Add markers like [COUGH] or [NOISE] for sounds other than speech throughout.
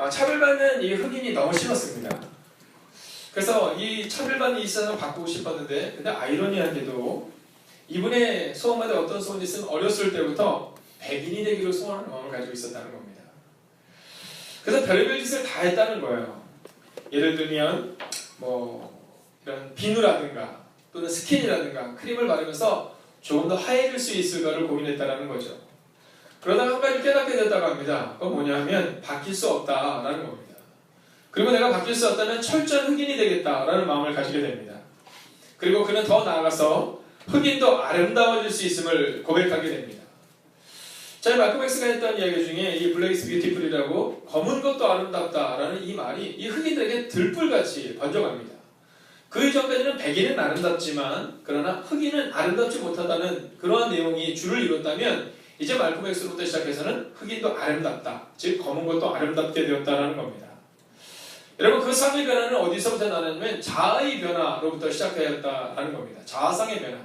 아, 차별받는 이 흑인이 너무 싫었습니다. 그래서 이 차별받는 이 세상을 바꾸고 싶었는데 근데 아이러니하게도 이분의 소원마다 어떤 소원이 있으면 어렸을 때부터 백인이 되기로 소원하는 마음을 가지고 있었다는 겁니다. 그래서 별의별 짓을 다 했다는 거예요. 예를 들면 뭐 이런 비누라든가 또는 스킨이라든가 크림을 바르면서 조금 더 하얘질 수 있을까를 고민했다는 거죠. 그러다가 한 가지 깨닫게 됐다고 합니다. 그건 뭐냐면 바뀔 수 없다라는 겁니다. 그리고 내가 바뀔 수 없다면 철저한 흑인이 되겠다라는 마음을 가지게 됩니다. 그리고 그는 더 나아가서 흑인도 아름다워질 수 있음을 고백하게 됩니다. 자, 마크 맥스가 했던 이야기 중에 이 블레이스 뷰티풀이라고 검은 것도 아름답다라는 이 말이 이 흑인들에게 들불같이 번져갑니다. 그 이전까지는 백인은 아름답지만 그러나 흑인은 아름답지 못하다는 그러한 내용이 줄을 이뤘다면 이제 말콤 엑스로부터 시작해서는 흑인도 아름답다. 즉 검은 것도 아름답게 되었다는 겁니다. 여러분 그 상의 변화는 어디서부터 나냐면 자아의 변화로부터 시작하였다는 겁니다. 자아상의 변화.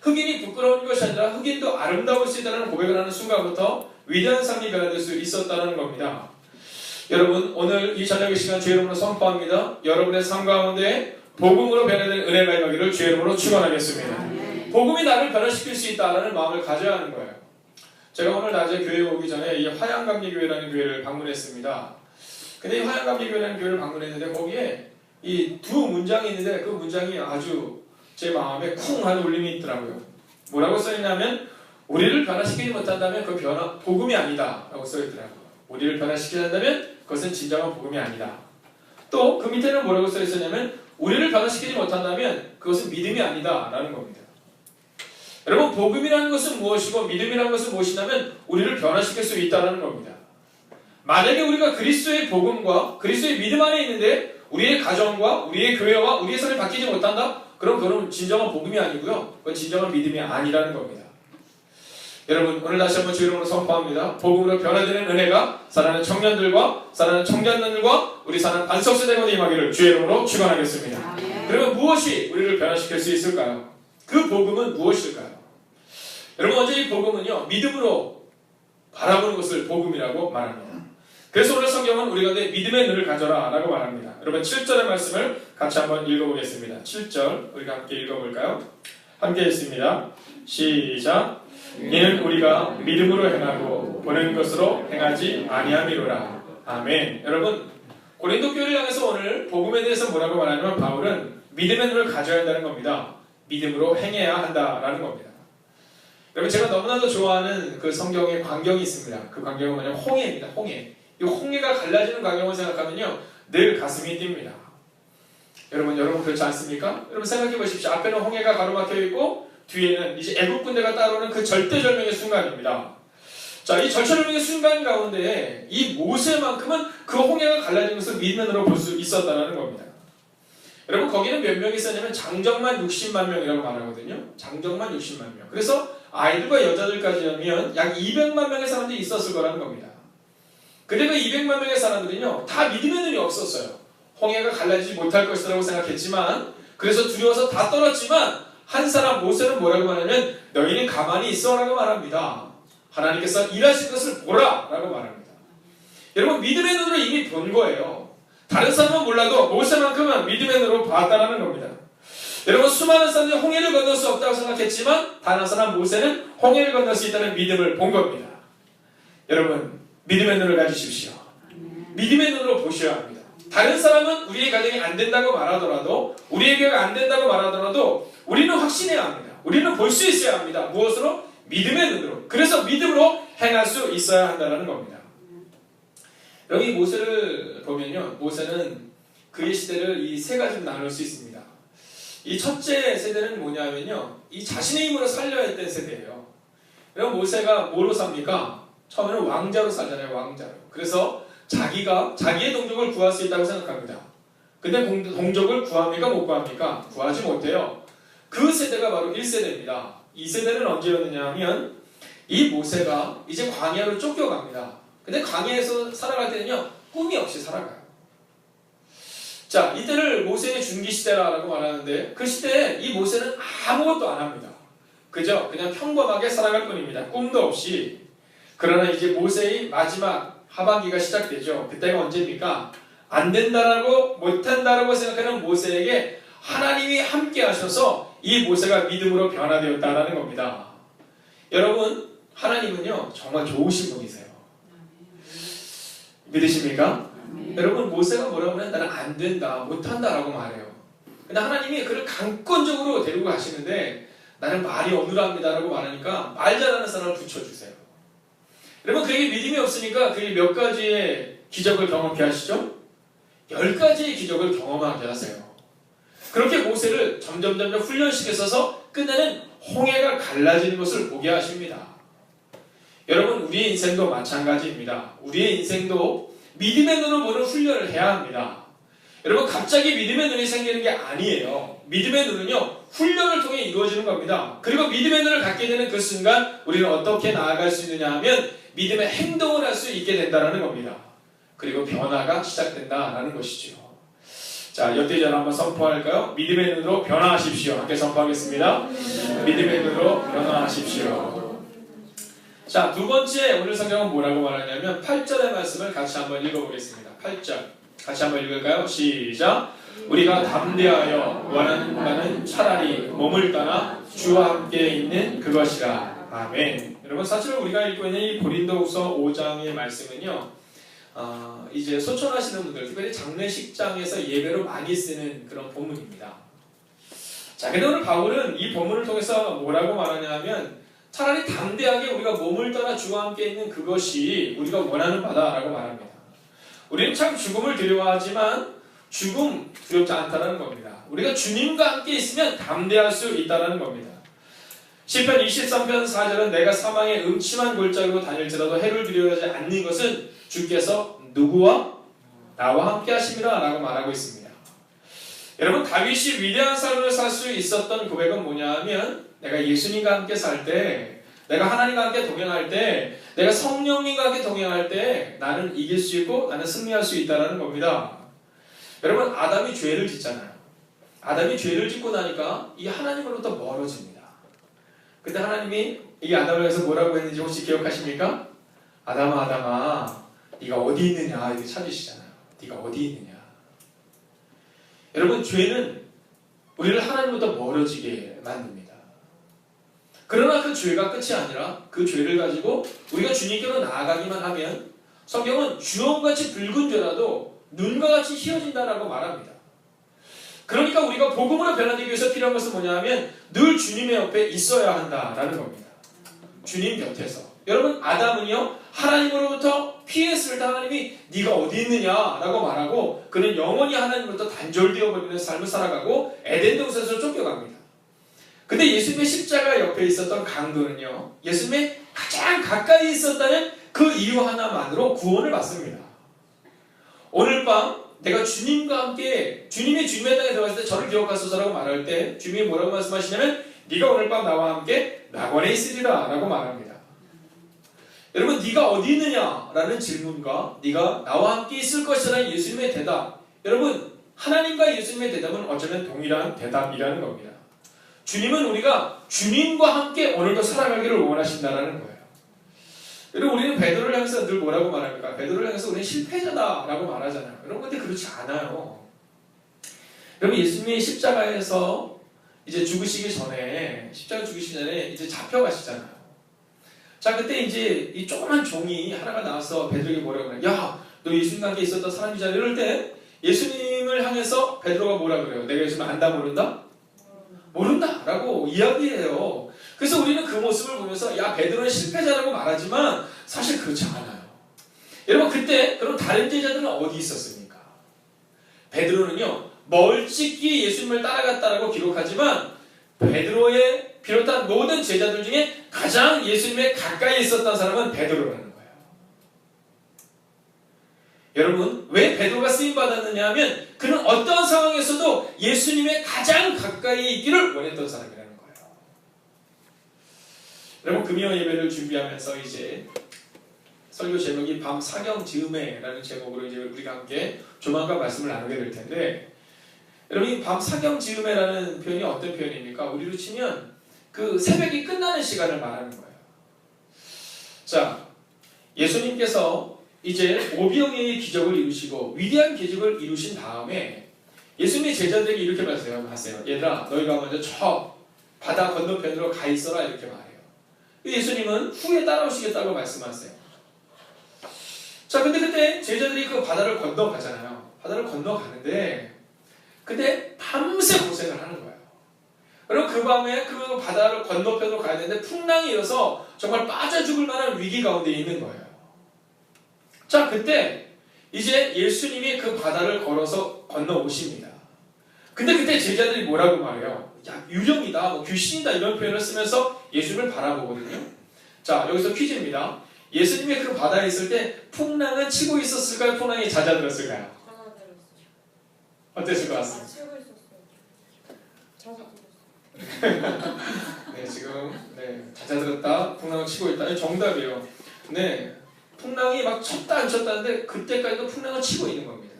흑인이 부끄러운 것이 아니라 흑인도 아름다울 수 있다는 고백을 하는 순간부터 위대한 상이 변화될 수 있었다는 겁니다. 여러분 오늘 이 저녁의 시간 주의 이름으로 선포합니다. 여러분의 삶 가운데 복음으로 변화된 은혜가 임하기를 주의 이름으로 축원하겠습니다. 복음이 나를 변화시킬 수 있다라는 마음을 가져야 하는 거예요. 제가 오늘 낮에 교회 오기 전에 이 화양감리교회라는 교회를 방문했습니다. 근데 이 화양감리교회라는 교회를 방문했는데 거기에 이 두 문장이 있는데 그 문장이 아주 제 마음에 쿵 하는 울림이 있더라고요. 뭐라고 써있냐면 우리를 변화시키지 못한다면 그 변화 복음이 아니다 라고 써있더라고요. 우리를 변화시키지 않는다면 그것은 진정한 복음이 아니다. 또 그 밑에는 뭐라고 써있었냐면 우리를 변화시키지 못한다면 그것은 믿음이 아니다 라는 겁니다. 여러분 복음이라는 것은 무엇이고 믿음이라는 것은 무엇이냐면 우리를 변화시킬 수 있다는 겁니다. 만약에 우리가 그리스도의 복음과 그리스도의 믿음 안에 있는데 우리의 가정과 우리의 교회와 우리의 삶이 바뀌지 못한다? 그럼 그건 진정한 복음이 아니고요. 그건 진정한 믿음이 아니라는 겁니다. 여러분 오늘 다시 한번 주 이름으로 선포합니다. 복음으로 변화되는 은혜가 사랑하는 청년들과 사랑하는 청년들과 우리 사랑하는 반석 세대가 임하기를 주의 이름으로 축원하겠습니다. 그러면 무엇이 우리를 변화시킬 수 있을까요? 그 복음은 무엇일까요? 여러분 먼저 이 복음은요 믿음으로 바라보는 것을 복음이라고 말합니다. 그래서 오늘 성경은 우리가 내 믿음의 눈을 가져라 라고 말합니다. 여러분 7절의 말씀을 같이 한번 읽어보겠습니다. 7절 우리가 함께 읽어볼까요? 함께 읽습니다. 시작 이는 우리가 믿음으로 행하고 보는 것으로 행하지 아니함이로라. 아멘. 여러분 고린도 교회를 향해서 오늘 복음에 대해서 뭐라고 말하냐면 바울은 믿음의 눈을 가져야 한다는 겁니다. 믿음으로 행해야 한다라는 겁니다. 여러분 제가 너무나도 좋아하는 그 성경의 광경이 있습니다. 그 광경은 뭐냐면 홍해입니다. 홍해. 이 홍해가 갈라지는 광경을 생각하면요 늘 가슴이 뜁니다. 여러분 여러분 그렇지 않습니까? 여러분 생각해 보십시오. 앞에는 홍해가 가로막혀 있고 뒤에는 이제 애국 군대가 따라오는 그 절대절명의 순간입니다. 자, 이 절체절명의 순간 가운데 이 모세만큼은 그 홍해가 것을 믿음으로 볼 수 있었다는 겁니다. 여러분 거기는 몇 명이 있었냐면 장정만 60만 명이라고 말하거든요. 장정만 60만 명. 그래서 아이들과 여자들까지 하면 약 200만 명의 사람들이 있었을 거라는 겁니다. 근데 그 200만 명의 사람들은요 다 믿음의 눈이 없었어요. 홍해가 갈라지지 못할 것이라고 생각했지만 그래서 두려워서 다 떨었지만 한 사람 모세는 뭐라고 말하냐면 너희는 가만히 있어라고 말합니다. 하나님께서 일하실 것을 보라라고 말합니다. 여러분 믿음의 눈으로 이미 본 거예요. 다른 사람은 몰라도 모세만큼은 믿음의 눈으로 봤다는 겁니다. 여러분 수많은 사람들이 홍해를 건널 수 없다고 생각했지만 단 한 사람 모세는 홍해를 건널 수 있다는 믿음을 본 겁니다. 여러분 믿음의 눈을 가지십시오. 믿음의 눈으로 보셔야 합니다. 다른 사람은 우리의 가정이 안 된다고 말하더라도 우리의 교회가 안 된다고 말하더라도 우리는 확신해야 합니다. 우리는 볼 수 있어야 합니다. 무엇으로? 믿음의 눈으로. 그래서 믿음으로 행할 수 있어야 한다는 겁니다. 여기 모세를 보면요. 모세는 그의 시대를 이 세 가지로 나눌 수 있습니다. 이 첫째 세대는 뭐냐면요. 이 자신의 힘으로 살려야 했던 세대예요. 그럼 모세가 뭐로 삽니까? 처음에는 왕자로 살잖아요. 왕자로. 그래서 자기가 자기의 동족을 구할 수 있다고 생각합니다. 근데 공- 동족을 구합니까? 못 구합니까? 구하지 못해요. 그 세대가 바로 1세대입니다. 2세대는 언제였느냐 하면 이 모세가 이제 광야로 쫓겨갑니다. 근데 광야에서 살아갈 때는요, 꿈이 없이 살아가요. 자, 이때를 모세의 중기 시대라고 말하는데 그 시대에 이 모세는 아무것도 안 합니다. 그저 그냥 평범하게 살아갈 뿐입니다. 꿈도 없이. 그러나 이제 모세의 마지막 하반기가 시작되죠. 그때가 언제입니까? 안 된다라고 못한다라고 생각하는 모세에게 하나님이 함께 하셔서 이 모세가 믿음으로 변화되었다라는 겁니다. 여러분, 하나님은요, 정말 좋으신 분이세요. 믿으십니까? 여러분, 모세가 뭐라고 하면 나는 안 된다, 못한다라고 말해요. 근데 하나님이 그를 강권적으로 데리고 가시는데 나는 말이 어눌합니다라고 말하니까 말 잘하는 사람을 붙여주세요. 여러분, 그에게 믿음이 없으니까 그게 몇 가지의 기적을 경험케 하시죠? 열 가지의 기적을 경험하게 하세요. 그렇게 모세를 점점 점점 훈련시켜서 끝내는 홍해가 갈라지는 것을 보게 하십니다. 여러분 우리의 인생도 마찬가지입니다. 우리의 인생도 믿음의 눈으로 보는 훈련을 해야 합니다. 여러분 갑자기 믿음의 눈이 생기는 게 아니에요. 믿음의 눈은요 훈련을 통해 이루어지는 겁니다. 그리고 믿음의 눈을 갖게 되는 그 순간 우리는 어떻게 나아갈 수 있느냐 하면 믿음의 행동을 할 수 있게 된다는 겁니다. 그리고 변화가 시작된다라는 것이죠. 자, 역대전 한번 선포할까요? 믿음의 눈으로 변화하십시오. 함께 선포하겠습니다. 믿음의 눈으로 변화하십시오. 자, 두 번째 오늘 성경은 뭐라고 말하냐면 8절의 말씀을 같이 한번 읽어보겠습니다. 8절. 같이 한번 읽을까요? 시작. 우리가 담대하여 원하는 바는 차라리 몸을 떠나 주와 함께 있는 그것이라. 아멘. 여러분 사실 우리가 읽고 있는 이 고린도후서 5장의 말씀은요. 어, 이제 소천하시는 분들, 특별히 장례식장에서 예배로 많이 쓰는 그런 본문입니다. 자, 근데 오늘 바울은 이 본문을 통해서 뭐라고 말하냐면 차라리 담대하게 우리가 몸을 떠나 주와 함께 있는 그것이 우리가 원하는 바다라고 말합니다. 우리는 참 죽음을 두려워하지만 죽음 두렵지 않다는 겁니다. 우리가 주님과 함께 있으면 담대할 수 있다는 겁니다. 시편 23편 4절은 내가 사망의 음침한 골짜기로 다닐지라도 해를 두려워하지 않는 것은 주께서 누구와 나와 함께 하심이라 라고 말하고 있습니다. 여러분 다윗이 위대한 삶을 살 수 있었던 고백은 뭐냐 하면 내가 예수님과 함께 살 때, 내가 하나님과 함께 동행할 때, 내가 성령님과 함께 동행할 때 나는 이길 수 있고 나는 승리할 수 있다는 겁니다. 여러분 아담이 죄를 짓잖아요. 아담이 죄를 짓고 나니까 이 하나님으로부터 멀어집니다. 그때 하나님이 이 아담을 위해서 뭐라고 했는지 혹시 기억하십니까? 아담아 아담아 네가 어디 있느냐 이렇게 찾으시잖아요. 네가 어디 있느냐. 여러분 죄는 우리를 하나님부터 멀어지게 만듭니다. 그러나 그 죄가 끝이 아니라 그 죄를 가지고 우리가 주님께로 나아가기만 하면 성경은 주홍같이 붉은 죄라도 눈과 같이 희어진다라고 말합니다. 그러니까 우리가 복음으로 변화되기 위해서 필요한 것은 뭐냐 하면 늘 주님의 옆에 있어야 한다라는 겁니다. 주님 곁에서. 여러분 아담은요 하나님으로부터 피했을 때 하나님이 네가 어디 있느냐라고 말하고 그는 영원히 하나님으로부터 단절되어 버리는 삶을 살아가고 에덴 동산에서 쫓겨갑니다. 근데 예수님의 십자가 옆에 있었던 강도는요 예수님의 가장 가까이 있었다는 그 이유 하나만으로 구원을 받습니다. 오늘 밤 내가 주님과 함께 주님이 주님의 땅에 들어갔을 때 저를 기억하소서라고 말할 때 주님이 뭐라고 말씀하시냐면 네가 오늘 밤 나와 함께 낙원에 있으리라 라고 말합니다. 여러분 네가 어디 있느냐라는 질문과 네가 나와 함께 있을 것이라는 예수님의 대답 여러분 하나님과 예수님의 대답은 어쩌면 동일한 대답이라는 겁니다. 주님은 우리가 주님과 함께 오늘도 살아가기를 원하신다라는 거예요. 여러분 우리는 베드로를 향해서 늘 뭐라고 말합니까? 베드로를 향해서 우리는 실패자다라고 말하잖아요. 여러분 근데 그렇지 않아요. 여러분 예수님이 십자가에서 이제 죽으시기 전에 십자가 죽으시기 전에 이제 잡혀가시잖아요. 자 그때 이제 이 조그만 종이 하나가 나와서 베드로에게 뭐라고 그래? 야, 너 예수님과 함께 있었던 사람이잖아. 이럴 때 예수님을 향해서 베드로가 뭐라 그래요? 내가 예수님 안다 모른다? 모른다라고 이야기해요. 그래서 우리는 그 모습을 보면서 야 베드로는 실패자라고 말하지만 사실 그렇지 않아요. 여러분 그때 그럼 다른 제자들은 어디 있었습니까? 베드로는요 멀찍이 예수님을 따라갔다라고 기록하지만 베드로의 비롯한 모든 제자들 중에 가장 예수님에 가까이 있었던 사람은 베드로라는. 여러분 왜 베드로가 쓰임 받았느냐 하면 그는 어떤 상황에서도 예수님의 가장 가까이 있기를 원했던 사람이라는 거예요. 여러분 금요 예배를 준비하면서 이제 설교 제목이 밤 사경 즈음에라는 제목으로 이제 우리가 함께 조만간 말씀을 나누게 될 텐데 여러분 이밤 사경 즈음에라는 표현이 어떤 표현입니까? 우리로 치면 그 새벽이 끝나는 시간을 말하는 거예요. 자, 예수님께서 이제 오병이의 기적을 이루시고 위대한 기적을 이루신 다음에 예수님의 제자들에게 이렇게 말씀하세요. 얘들아 너희가 먼저 저 바다 건너편으로 가 있어라 이렇게 말해요. 예수님은 후에 따라오시겠다고 말씀하세요. 자 근데 그때 제자들이 그 바다를 건너가잖아요. 바다를 건너가는데 근데 밤새 고생을 하는 거예요. 그리고 그 밤에 그 바다를 건너편으로 가야 되는데 풍랑이 일어서 정말 빠져 죽을 만한 위기 가운데 있는 거예요. 자, 그때 이제 예수님이 그 바다를 걸어서 건너오십니다. 근데 그때 제자들이 뭐라고 말해요? 야, 유령이다, 뭐 귀신이다 이런 표현을 쓰면서 예수님을 바라보거든요. 자, 여기서 퀴즈입니다. 예수님이 그 바다에 있을 때 풍랑은 치고 있었을까요? 풍랑이 잦아들었을까요? 어땠을 것 같습니다? [LAUGHS] 네, 지금 네, 잦아들었다, 풍랑을 치고 있다. 이 정답이에요. 네, 풍랑이 막 쳤다 안 쳤다는데 그때까지도 풍랑을 치고 있는 겁니다.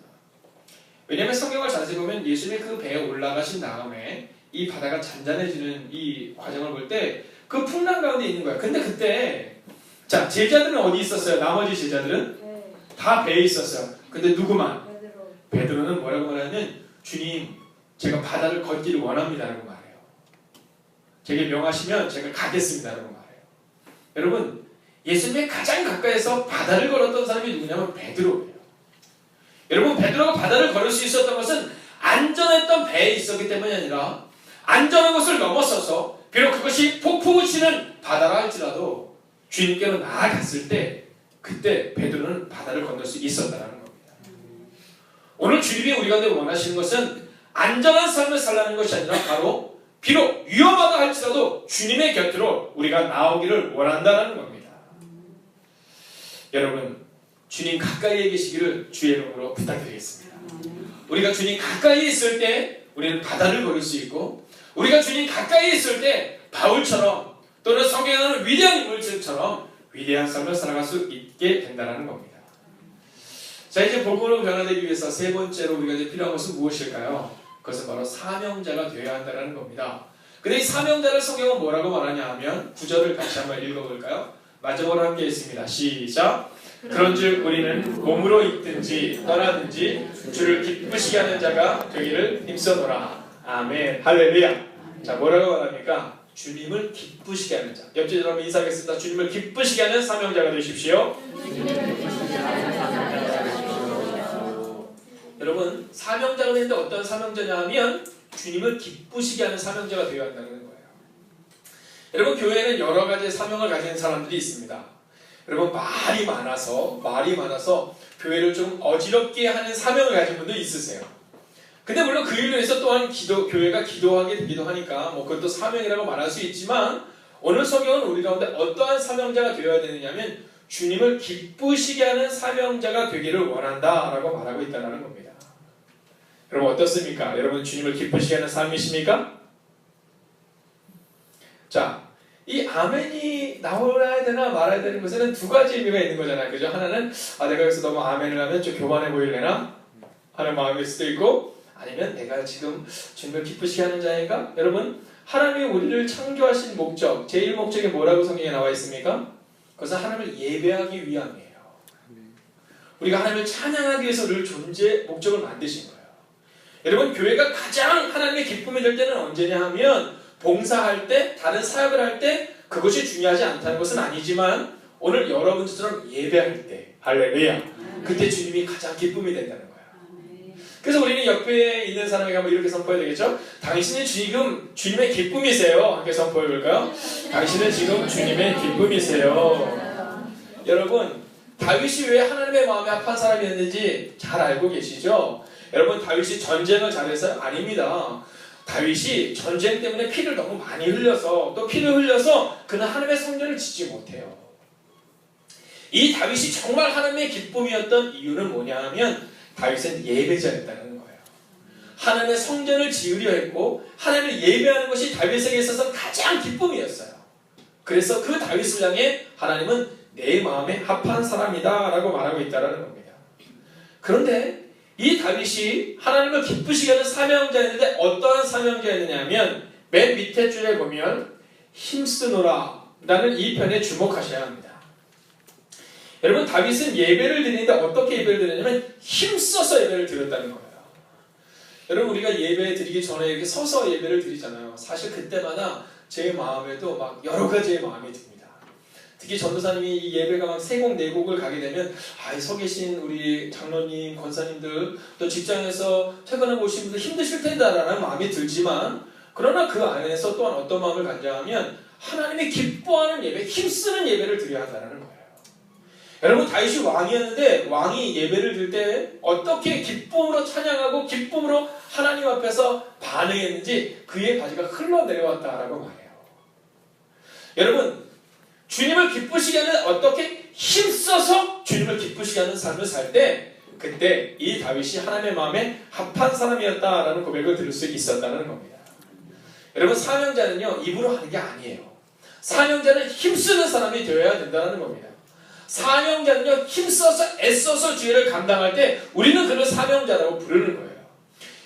왜냐하면 성경을 자세히 보면 예수님이 그 배에 올라가신 다음에 이 바다가 잔잔해지는 이 과정을 볼 때 그 풍랑 가운데 있는 거야. 근데 그때 자 제자들은 어디 있었어요? 나머지 제자들은 네. 다 배에 있었어요. 근데 누구만? 베드로. 베드로는 뭐라고 말하냐면 주님 제가 바다를 걷기를 원합니다라고 말해요. 제게 명하시면 제가 가겠습니다라고 말해요. 여러분 예수님의 가장 가까이서 바다를 걸었던 사람이 누구냐면 베드로예요. 여러분 베드로가 바다를 걸을 수 있었던 것은 안전했던 배에 있었기 때문이 아니라 안전한 것을 넘어서서 비록 그것이 폭풍을 치는 바다라 할지라도 주님께로 나아갔을 때 그때 베드로는 바다를 건널 수 있었다라는 겁니다. 오늘 주님이 우리 가운데 원하시는 것은 안전한 삶을 살라는 것이 아니라 바로 비록 위험하다 할지라도 주님의 곁으로 우리가 나오기를 원한다는 겁니다. 여러분, 주님 가까이에 계시기를 주의 이름으로 부탁드리겠습니다. 우리가 주님 가까이 있을 때 우리는 바다를 걸을 수 있고 우리가 주님 가까이 있을 때 바울처럼 또는 성경에 나오는 위대한 인물들처럼 위대한 삶을 살아갈 수 있게 된다는 겁니다. 자 이제 복음으로 변화되기 위해서 세 번째로 우리가 이제 필요한 것은 무엇일까요? 그것은 바로 사명자가 되어야 한다는 겁니다. 근데 이 사명자를 성경은 뭐라고 말하냐 하면 구절을 같이 한번 읽어볼까요? 마지막으로 함께 읽습니다. 시작. 그런즉 우리는 몸으로 있든지 떠나든지 주를 기쁘시게 하는 자가 되기를 힘써노라. 아멘. 할렐루야. 자 뭐라고 말합니까? 주님을 기쁘시게 하는 자. 옆집 여러분 인사하겠습니다. 주님을 기쁘시게 하는 사명자가 되십시오. 여러분 사명자가 되는데 어떤 사명자냐 하면 주님을 기쁘시게 하는 사명자가 되어야 한다는 거예요. 여러분 교회에는 여러 가지 사명을 가진 사람들이 있습니다. 여러분 말이 많아서 말이 많아서 교회를 좀 어지럽게 하는 사명을 가진 분도 있으세요. 근데 물론 그 일로 해서 또한 기도 교회가 기도하게 되기도 하니까 뭐 그것도 사명이라고 말할 수 있지만 오늘 성경은 우리 가운데 어떠한 사명자가 되어야 되느냐면 주님을 기쁘시게 하는 사명자가 되기를 원한다라고 말하고 있다는 겁니다. 여러분 어떻습니까? 여러분 주님을 기쁘시게 하는 삶이십니까? 자, 이 아멘이 나오야 되나 말아야 되는 것에는 두 가지 의미가 있는 거잖아요. 그죠? 하나는 아 내가 여기서 너무 아멘을 하면 좀 교만해 보일래나 하는 마음일 수도 있고 아니면 내가 지금 주님을 기쁘시게 하는 자인가? 여러분 하나님이 우리를 창조하신 목적 제일 목적이 뭐라고 성경에 나와 있습니까? 그것은 하나님을 예배하기 위함이에요. 우리가 하나님을 찬양하기 위해서 늘 존재 목적을 만드신 거예요. 여러분 교회가 가장 하나님의 기쁨이 될 때는 언제냐 하면 봉사할 때 다른 사역을 할 때 그것이 중요하지 않다는 것은 아니지만 오늘 여러분들처럼 예배할 때 할렐루야 그때 주님이 가장 기쁨이 된다는 거예요. 그래서 우리는 옆에 있는 사람에게 한번 이렇게 선포해야 되겠죠? 당신은 지금 주님의 기쁨이세요. 함께 선포해 볼까요? 당신은 지금 주님의 기쁨이세요. 여러분 다윗이 왜 하나님의 마음에 합한 사람이었는지 잘 알고 계시죠? 여러분 다윗이 전쟁을 잘해서 아닙니다. 다윗이 전쟁 때문에 피를 너무 많이 흘려서 또 피를 흘려서 그는 하나님의 성전을 짓지 못해요. 이 다윗이 정말 하나님의 기쁨이었던 이유는 뭐냐 하면 다윗은 예배자였다는 거예요. 하나님의 성전을 지으려 했고 하나님을 예배하는 것이 다윗에게 있어서 가장 기쁨이었어요. 그래서 그 다윗을 향해 하나님은 내 마음에 합한 사람이다라고 말하고 있다는 겁니다. 그런데 이 다윗이 하나님을 기쁘시게 하는 사명자였는데 어떠한 사명자였느냐면 맨 밑에 줄에 보면 힘쓰노라 라는 이 편에 주목하셔야 합니다. 여러분 다윗은 예배를 드리는데 어떻게 예배를 드렸냐면 힘써서 예배를 드렸다는 거예요. 여러분 우리가 예배 드리기 전에 이렇게 서서 예배를 드리잖아요. 사실 그때마다 제 마음에도 막 여러 가지의 마음이 듭니다. 특히 전도사님이 이 예배가 막 세 곡 네 곡을 가게 되면 아 서 계신 우리 장로님 권사님들 또 직장에서 퇴근하고 오신 분들 힘드실 텐다라는 마음이 들지만 그러나 그 안에서 또한 어떤 마음을 갖냐하면 하나님이 기뻐하는 예배, 힘쓰는 예배를 드려야 한다는 거예요. 여러분 다윗이 왕이었는데 왕이 예배를 드릴 때 어떻게 기쁨으로 찬양하고 기쁨으로 하나님 앞에서 반응했는지 그의 바지가 흘러내려왔다라고 말해요. 여러분 주님을 기쁘시게 하는 어떻게 힘써서 주님을 기쁘시게 하는 삶을 살 때 그때 이 다윗이 하나님의 마음에 합한 사람이었다라는 고백을 들을 수 있었다는 겁니다. 여러분 사명자는요 입으로 하는 게 아니에요. 사명자는 힘쓰는 사람이 되어야 된다는 겁니다. 사명자는요 힘써서 애써서 주의를 감당할 때 우리는 그를 사명자라고 부르는 거예요.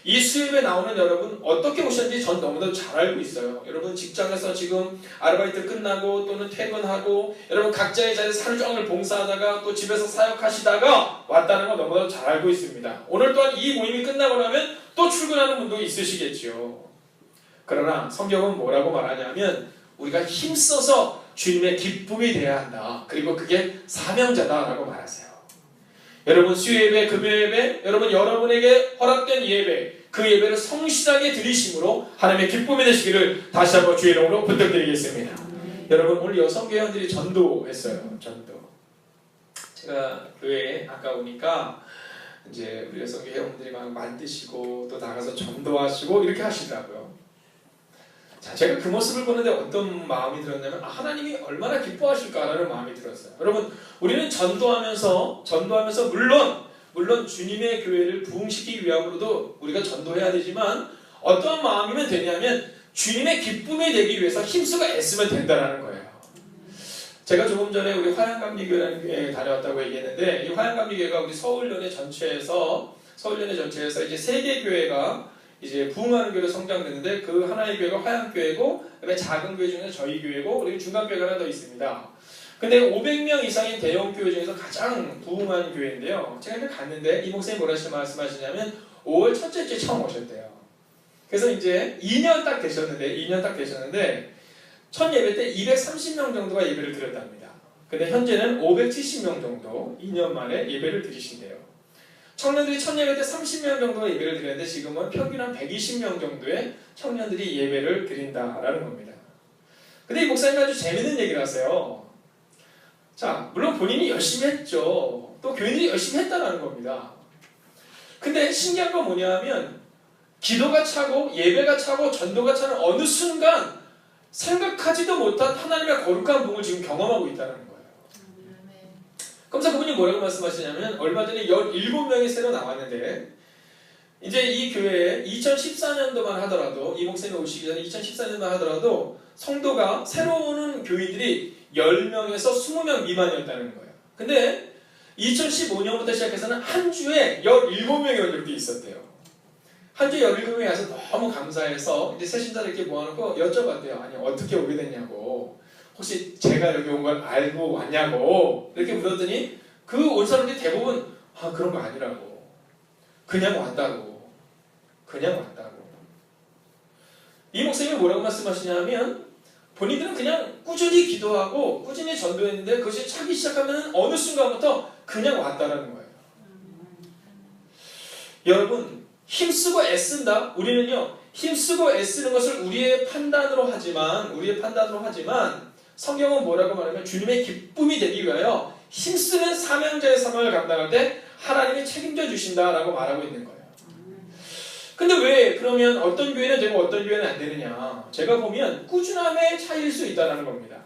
이 수입에 나오는 여러분 어떻게 오셨는지 전 너무나도 잘 알고 있어요. 여러분 직장에서 지금 아르바이트 끝나고 또는 퇴근하고 여러분 각자의 자리에서 하루 종일 봉사하다가 또 집에서 사역하시다가 왔다는 거 너무나도 잘 알고 있습니다. 오늘 또한 이 모임이 끝나고 나면 또 출근하는 분도 있으시겠죠. 그러나 성경은 뭐라고 말하냐면 우리가 힘써서 주님의 기쁨이 되어야 한다. 그리고 그게 사명자다라고 말하세요. 여러분 수요예배, 금요예배, 여러분 여러분에게 허락된 예배, 그 예배를 성실하게 드리심으로 하나님의 기쁨이 되시기를 다시 한번 주의 이름으로 부탁드리겠습니다. 여러분 오늘 여성 교회원들이 전도했어요. 전도. 제가 교회에 아까 오니까 이제 우리 여성 교 회원들이 막 만드시고 또 나가서 전도하시고 이렇게 하시더라고요. 자, 제가 그 모습을 보는데 어떤 마음이 들었냐면 아, 하나님이 얼마나 기뻐하실까라는 마음이 들었어요. 여러분, 우리는 전도하면서 전도하면서 물론 물론 주님의 교회를 부흥시키기 위함으로도 우리가 전도해야 되지만 어떠한 마음이면 되냐면 주님의 기쁨이 되기 위해서 힘쓰고 애쓰면 된다라는 거예요. 제가 조금 전에 우리 화양감리교회라는 교회에 다녀왔다고 얘기했는데 이 화양감리교회가 우리 서울연회 전체에서 서울연회 전체에서 이제 세개 교회가 이제 부흥하는 교회로 성장됐는데 그 하나의 교회가 화양교회고 그다음에 작은 교회 중에 저희 교회고 그리고 중간 교회가 하나 더 있습니다. 근데 500명 이상인 대형 교회 중에서 가장 부흥한 교회인데요. 제가 이제 갔는데 이 목사님 뭐라고 말씀하시냐면 5월 첫째 주에 처음 오셨대요. 그래서 이제 2년 딱 되셨는데 2년 딱 되셨는데 첫 예배 때 230명 정도가 예배를 드렸답니다. 근데 현재는 570명 정도 2년 만에 예배를 드리신대요. 청년들이 첫 예배 때 30명 정도가 예배를 드렸는데 지금은 평균 한 120명 정도의 청년들이 예배를 드린다라는 겁니다. 근데 이 목사님 아주 재밌는 얘기를 하세요. 자, 물론 본인이 열심히 했죠. 또 교인들이 열심히 했다라는 겁니다. 근데 신기한 건 뭐냐면 기도가 차고 예배가 차고 전도가 차는 어느 순간 생각하지도 못한 하나님의 거룩한 복을 지금 경험하고 있다는 거예요. 그래서 그분이 뭐라고 말씀하시냐면 얼마 전에 17명이 새로 나왔는데 이제 이 교회에 2014년도만 하더라도 이 목사님이 오시기 전에 2014년도만 하더라도 성도가 새로 오는 교인들이 10명에서 20명 미만이었다는 거예요. 근데 2015년부터 시작해서는 한 주에 17명이 온 적도 있었대요. 한 주에 17명이 와서 너무 감사해서 이제 새신자를 이렇게 모아놓고 여쭤봤대요. 아니 어떻게 오게 됐냐고. 혹시 제가 여기 온 걸 알고 왔냐고 이렇게 물었더니 그 온 사람들이 대부분 아 그런 거 아니라고. 그냥 왔다고. 그냥 왔다고. 이 목사님이 뭐라고 말씀하시냐면 본인들은 그냥 꾸준히 기도하고 꾸준히 전도했는데 그것이 차기 시작하면 어느 순간부터 그냥 왔다라는 거예요. 여러분 힘쓰고 애쓴다. 우리는요 힘쓰고 애쓰는 것을 우리의 판단으로 하지만 우리의 판단으로 하지만 성경은 뭐라고 말하면 주님의 기쁨이 되기 위하여 힘쓰는 사명자의 삶을 감당할 때 하나님이 책임져 주신다라고 말하고 있는 거예요. 근데 왜 그러면 어떤 교회는 되고 어떤 교회는 안 되느냐? 제가 보면 꾸준함의 차이일 수 있다는 겁니다.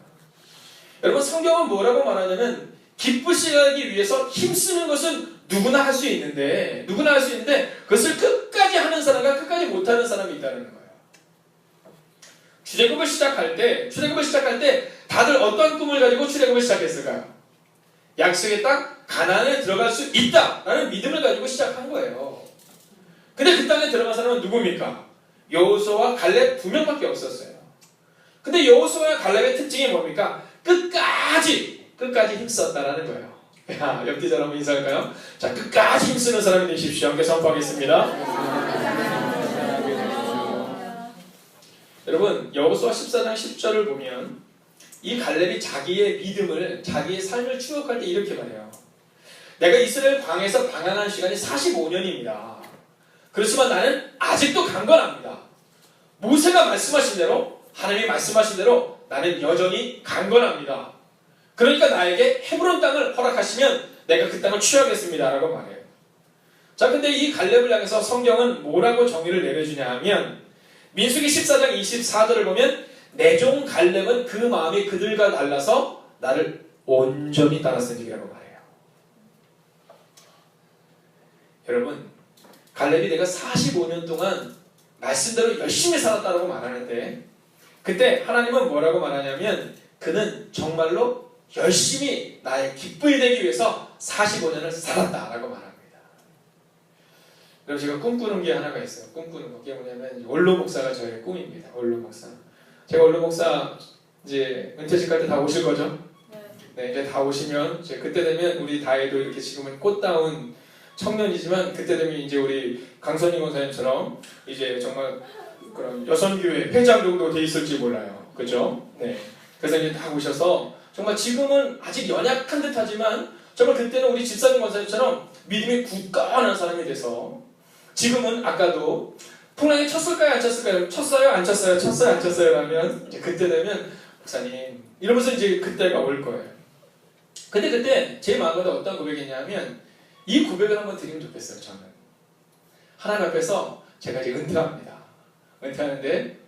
여러분 성경은 뭐라고 말하냐면 기쁘시게 하기 위해서 힘쓰는 것은 누구나 할 수 있는데 누구나 할 수 있는데 그것을 끝까지 하는 사람과 끝까지 못하는 사람이 있다는 거예요. 출애굽을 시작할 때 출애굽을 시작할 때 다들 어떤 꿈을 가지고 출애굽을 시작했을까요? 약속의 땅 가나안에 들어갈 수 있다라는 믿음을 가지고 시작한 거예요. 근데 그 땅에 들어간 사람은 누굽니까? 여호수아와 갈렙 두 명밖에 없었어요. 근데 여호수아와 갈렙의 특징이 뭡니까? 끝까지 끝까지 힘썼다라는 거예요. 야, 옆뒤 사람 인사할까요? 자, 끝까지 힘쓰는 사람이 되십시오. 함께 선포하겠습니다. 여러분, 여호수아 14장 10절을 보면 이 갈렙이 자기의 믿음을, 자기의 삶을 추억할 때 이렇게 말해요. 내가 이스라엘 광에서 방황한 시간이 45년입니다. 그렇지만 나는 아직도 강건합니다. 모세가 말씀하신 대로, 하나님이 말씀하신 대로 나는 여전히 강건합니다. 그러니까 나에게 헤브론 땅을 허락하시면 내가 그 땅을 취하겠습니다. 라고 말해요. 자, 근데 이 갈렙을 향해서 성경은 뭐라고 정의를 내려주냐 하면 민수기 14장 24절을 보면 내 종 갈렙은 그 마음이 그들과 달라서 나를 온전히 따랐으니라고 말해요. 여러분, 갈렙이 내가 45년 동안 말씀대로 열심히 살았다고 말하는데 그때 하나님은 뭐라고 말하냐면 그는 정말로 열심히 나의 기쁨이 되기 위해서 45년을 살았다라고 말합니다. 그럼 제가 꿈꾸는 게 하나가 있어요. 꿈꾸는 거. 그게 뭐냐면 원로 목사가 저의 꿈입니다. 원로 목사. 제가 원로 목사 이제 은퇴식 갈때다 오실 거죠? 네. 네, 이제 다 오시면 이제 그때 되면 우리 다혜도 이렇게 지금은 꽃다운 청년이지만 그때 되면 이제 우리 강선희 원사님처럼 이제 정말 그런 여성교회 회장 정도 돼 있을지 몰라요. 그죠? 네. 그래서 이제 다 오셔서 정말 지금은 아직 연약한 듯 하지만 정말 그때는 우리 집사님 원사님처럼 믿음이 굳건한 사람이 돼서 지금은 아까도 풍랑에 쳤을까요 안 쳤을까요? 쳤어요 안 쳤어요? 쳤어요 안 쳤어요? 하면 이제 그때 되면 목사님 이러면서 이제 그때가 올 거예요. 근데 그때 제 마음에 어떤 고백이냐면 이 고백을 한번 드리면 좋겠어요. 저는 하나님 앞에서 제가 이제 은퇴합니다. 은퇴하는데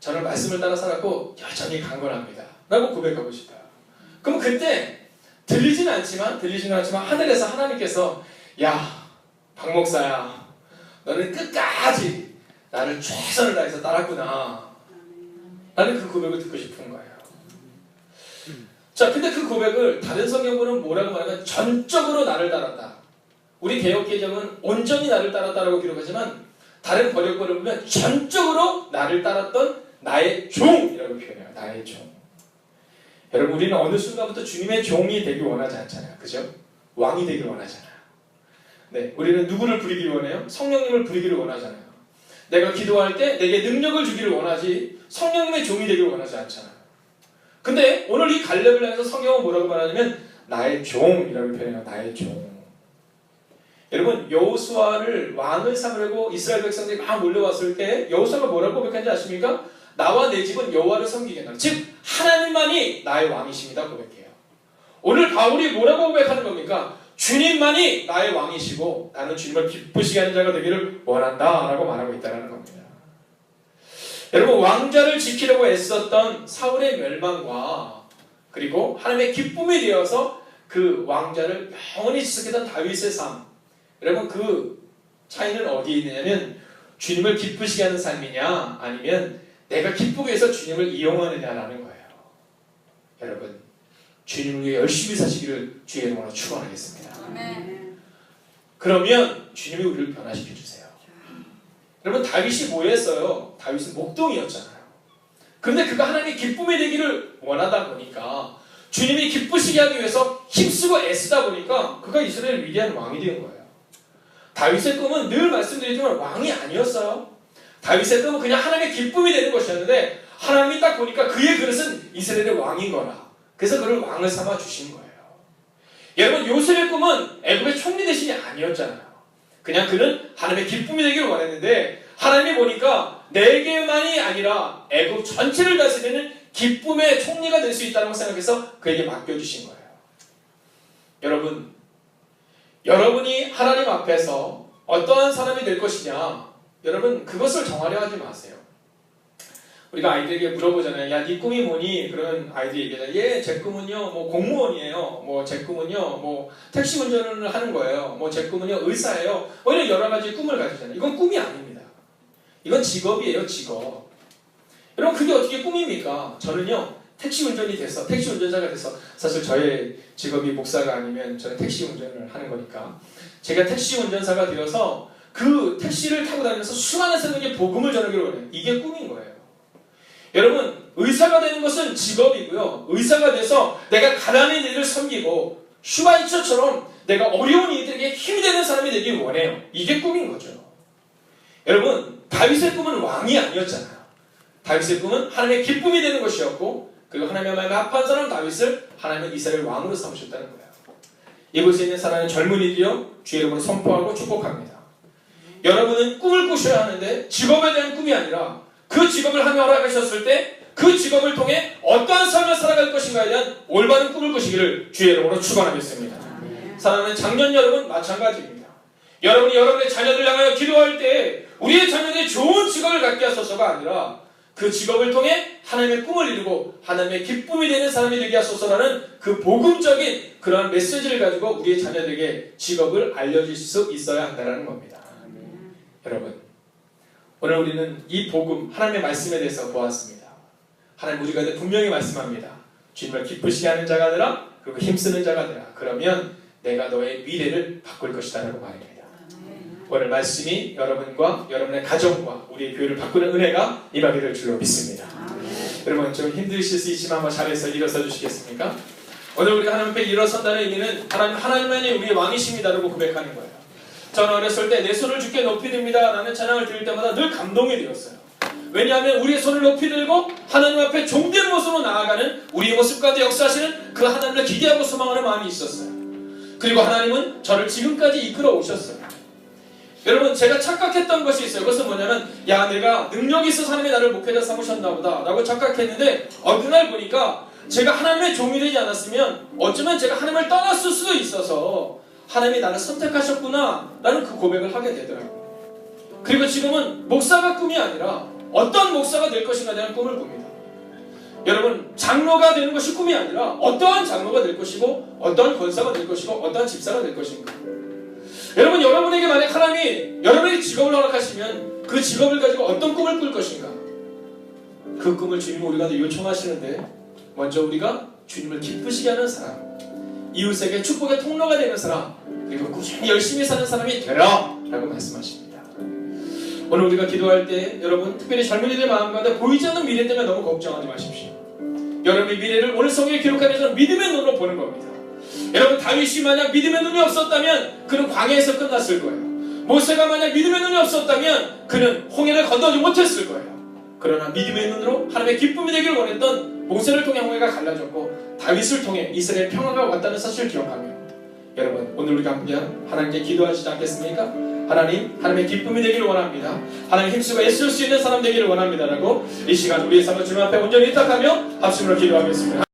저는 말씀을 따라 살았고 여전히 강건합니다. 라고 고백하고 싶어요. 그럼 그때 들리진 않지만 들리지는 않지만 하늘에서 하나님께서 야 박목사야 너는 끝까지 나를 최선을 다해서 따랐구나. 나는 그 고백을 듣고 싶은 거예요. 자, 근데 그 고백을 다른 성경으로는 뭐라고 말하면 전적으로 나를 따랐다. 우리 개혁 개정은 온전히 나를 따랐다라고 기록하지만 다른 번역본을 보면 전적으로 나를 따랐던 나의 종이라고 표현해요. 나의 종. 여러분 우리는 어느 순간부터 주님의 종이 되길 원하지 않잖아요. 그죠? 왕이 되길 원하잖아요. 네, 우리는 누구를 부리길 원해요? 성령님을 부리기를 원하잖아요. 내가 기도할 때 내게 능력을 주기를 원하지 성령님의 종이 되길 원하지 않잖아요. 근데 오늘 이 갈렙을 향해서 성경은 뭐라고 말하냐면 나의 종이라고 표현해요. 나의 종. 여러분 여호수아를 왕을 삼으려고 이스라엘 백성들이 막 몰려왔을 때 여호수아가 뭐라고 고백한지 아십니까? 나와 내 집은 여호와를 섬기겠다. 즉 하나님만이 나의 왕이십니다 고백해요. 오늘 바울이 뭐라고 고백하는 겁니까? 주님만이 나의 왕이시고 나는 주님을 기쁘시게 하는 자가 되기를 원한다 라고 말하고 있다는 겁니다. 여러분 왕자를 지키려고 애썼던 사울의 멸망과 그리고 하나님의 기쁨이 되어서 그 왕자를 영원히 지속했던 다윗의 삶 여러분 그 차이는 어디에 있느냐면 주님을 기쁘시게 하는 삶이냐 아니면 내가 기쁘게 해서 주님을 이용하느냐라는 거예요. 여러분 주님을 위해 열심히 사시기를 주의 이름으로 축원하겠습니다. 그러면 주님이 우리를 변화시켜 주세요. 여러분 다윗이 뭐 했어요? 다윗은 목동이었잖아요. 그런데 그가 하나님의 기쁨이 되기를 원하다 보니까 주님이 기쁘시게 하기 위해서 힘쓰고 애쓰다 보니까 그가 이스라엘 위대한 왕이 된 거예요. 다윗의 꿈은 늘 말씀드리지만 왕이 아니었어요. 다윗의 꿈은 그냥 하나님의 기쁨이 되는 것이었는데 하나님이 딱 보니까 그의 그릇은 이스라엘의 왕인 거라. 그래서 그를 왕을 삼아 주신 거예요. 여러분 요셉의 꿈은 애굽의 총리 대신이 아니었잖아요. 그냥 그는 하나님의 기쁨이 되기를 원했는데 하나님이 보니까 네 개만이 아니라 애굽 전체를 다스리는 기쁨의 총리가 될 수 있다고 생각해서 그에게 맡겨주신 거예요. 여러분, 여러분이 하나님 앞에서 어떠한 사람이 될 것이냐, 여러분 그것을 정하려 하지 마세요. 우리가 아이들에게 물어보잖아요. 야, 네 꿈이 뭐니? 그러면 아이들이 얘기하잖아요. 예, 제 꿈은요, 뭐 공무원이에요. 뭐 제 꿈은요, 뭐 택시 운전을 하는 거예요. 뭐 제 꿈은요, 의사예요. 뭐 이런 여러 가지 꿈을 가지잖아요. 이건 꿈이 아닙니다. 이건 직업이에요, 직업. 여러분, 그게 어떻게 꿈입니까? 저는요, 택시 운전이 돼서, 택시 운전자가 돼서, 사실 저의 직업이 목사가 아니면 저는 택시 운전을 하는 거니까. 제가 택시 운전사가 되어서 그 택시를 타고 다니면서 수많은 사람에게 복음을 전하기로 원해요. 이게 꿈인 거예요. 여러분, 의사가 되는 것은 직업이고요. 의사가 돼서 내가 가난한 이들을 섬기고 슈바이처처럼 내가 어려운 이들에게 힘이 되는 사람이 되길 원해요. 이게 꿈인 거죠. 여러분 다윗의 꿈은 왕이 아니었잖아요. 다윗의 꿈은 하나님의 기쁨이 되는 것이었고 그리고 하나님의 마음에 합한 사람 다윗을 하나님은 이스라엘 왕으로 삼으셨다는 거예요. 이곳에 있는 사랑하는 젊은이들이요 주의 이름으로 선포하고 축복합니다. 여러분은 꿈을 꾸셔야 하는데 직업에 대한 꿈이 아니라 그 직업을 하며 허락하셨을 때 그 직업을 통해 어떠한 삶을 살아갈 것인가에 대한 올바른 꿈을 꾸시기를 주의 이름으로 축원하겠습니다. 사랑하는 장년 여러분 마찬가지입니다. 여러분이 여러분의 자녀들 향하여 기도할 때 우리의 자녀들이 좋은 직업을 갖게 하소서가 아니라 그 직업을 통해 하나님의 꿈을 이루고 하나님의 기쁨이 되는 사람이 되게 하소서라는 그 복음적인 그러한 메시지를 가지고 우리의 자녀들에게 직업을 알려줄 수 있어야 한다는 겁니다. 여러분, 오늘 우리는 이 복음, 하나님의 말씀에 대해서 보았습니다. 하나님 우리가 분명히 말씀합니다. 주님을 기쁘시게 하는 자가 되라, 그리고 힘쓰는 자가 되라. 그러면 내가 너의 미래를 바꿀 것이다. 라고 말입니다. 오늘 말씀이 여러분과 여러분의 가정과 우리의 교회를 바꾸는 은혜가 임하게 될 줄로 믿습니다. 여러분 좀 힘드실 수 있지만 한번 자리에서 일어서 주시겠습니까? 오늘 우리가 하나님 앞에 일어선다는 의미는 하나님 하나님만이 우리의 왕이십니다라고 고백하는 거예요. 저는 어렸을 때 내 손을 주께 높이 듭니다 라는 찬양을 들을 때마다 늘 감동이 되었어요. 왜냐하면 우리의 손을 높이 들고 하나님 앞에 종된 모습으로 나아가는 우리의 모습 가운데 역사하시는 그 하나님을 기대하고 소망하는 마음이 있었어요. 그리고 하나님은 저를 지금까지 이끌어 오셨어요. 여러분 제가 착각했던 것이 있어요. 그것은 뭐냐면 야 내가 능력이 있어서 하나님이 나를 목회자 삼으셨나 보다 라고 착각했는데 어느 날 보니까 제가 하나님의 종이 되지 않았으면 어쩌면 제가 하나님을 떠났을 수도 있어서 하나님이 나를 선택하셨구나 라는 그 고백을 하게 되더라고요. 그리고 지금은 목사가 꿈이 아니라 어떤 목사가 될 것인가에 대한 꿈을 꿉니다. 여러분 장로가 되는 것이 꿈이 아니라 어떠한 장로가 될 것이고 어떠한 권사가 될 것이고 어떠한 집사가 될 것인가 여러분 여러분에게 만약 하나님이 여러분에게 직업을 허락하시면 그 직업을 가지고 어떤 꿈을 꿀 것인가 그 꿈을 주님 우리가 요청하시는데 먼저 우리가 주님을 기쁘시게 하는 사람 이웃에게 축복의 통로가 되는 사람 그리고 꾸준히 열심히 사는 사람이 되라 라고 말씀하십니다 오늘 우리가 기도할 때 여러분 특별히 젊은이들 마음 가운데 보이지 않는 미래 때문에 너무 걱정하지 마십시오 여러분의 미래를 오늘 성경에 기록하면서 믿음의 눈으로 보는 겁니다 여러분 다윗이 만약 믿음의 눈이 없었다면 그는 광야에서 끝났을 거예요. 모세가 만약 믿음의 눈이 없었다면 그는 홍해를 건너지 못했을 거예요. 그러나 믿음의 눈으로 하나님의 기쁨이 되기를 원했던 모세를 통해 홍해가 갈라졌고 다윗을 통해 이스라엘 평화가 왔다는 사실을 기억하며 여러분 오늘 우리가 함께 하나님께 기도하시지 않겠습니까? 하나님 하나님의 기쁨이 되기를 원합니다. 하나님 힘쓰고 애쓸 수 있는 사람 되기를 원합니다라고 이 시간 우리의 삶을 주님 앞에 온전히 의탁하며 합심으로 기도하겠습니다.